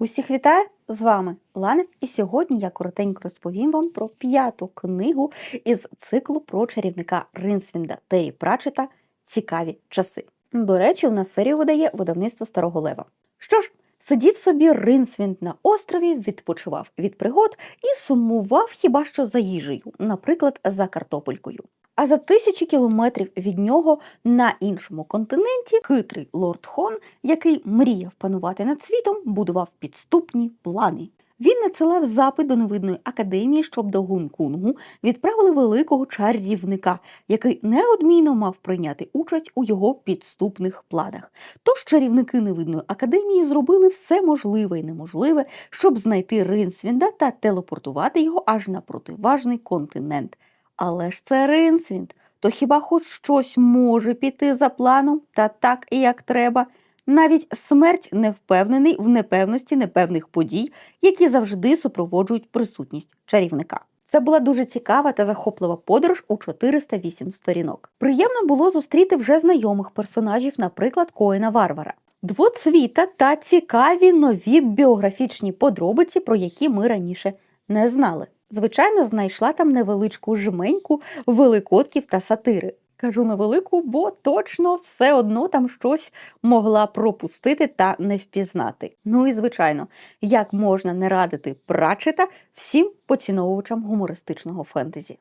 Усіх вітаю з вами Лана, і сьогодні я коротенько розповім вам про п'яту книгу із циклу про чарівника Ринсвінда Террі Пратчета Цікаві часи. До речі, у нас серію видає видавництво Старого Лева. Що ж, сидів собі Ринсвінд на острові, відпочивав від пригод і сумував хіба що за їжею, наприклад, за картопелькою. А за тисячі кілометрів від нього на іншому континенті хитрий лорд Хон який мріяв панувати над світом, будував підступні плани. Він надсилав запит до невидної академії, щоб до Гункунгу відправили великого чарівника, який неодмінно мав прийняти участь у його підступних планах. Тож чарівники невидної академії зробили все можливе і неможливе, щоб знайти Ринсвінда та телепортувати його аж на противажний континент. Але ж це Ринсвінд, то хіба хоч щось може піти за планом та так, як треба? Навіть смерть не впевнений в непевності непевних подій, які завжди супроводжують присутність чарівника. Це була дуже цікава та захоплива подорож у 408 сторінок. Приємно було зустріти вже знайомих персонажів, наприклад, Коїна Варвара. Двоцвіта та цікаві нові біографічні подробиці, про які ми раніше не знали. Звичайно, знайшла там невеличку жменьку великотків та сатири. Кажу невелику, бо точно все одно там щось могла пропустити та не впізнати. Ну і звичайно, як можна не радити прачета всім поціновувачам гумористичного фентезі.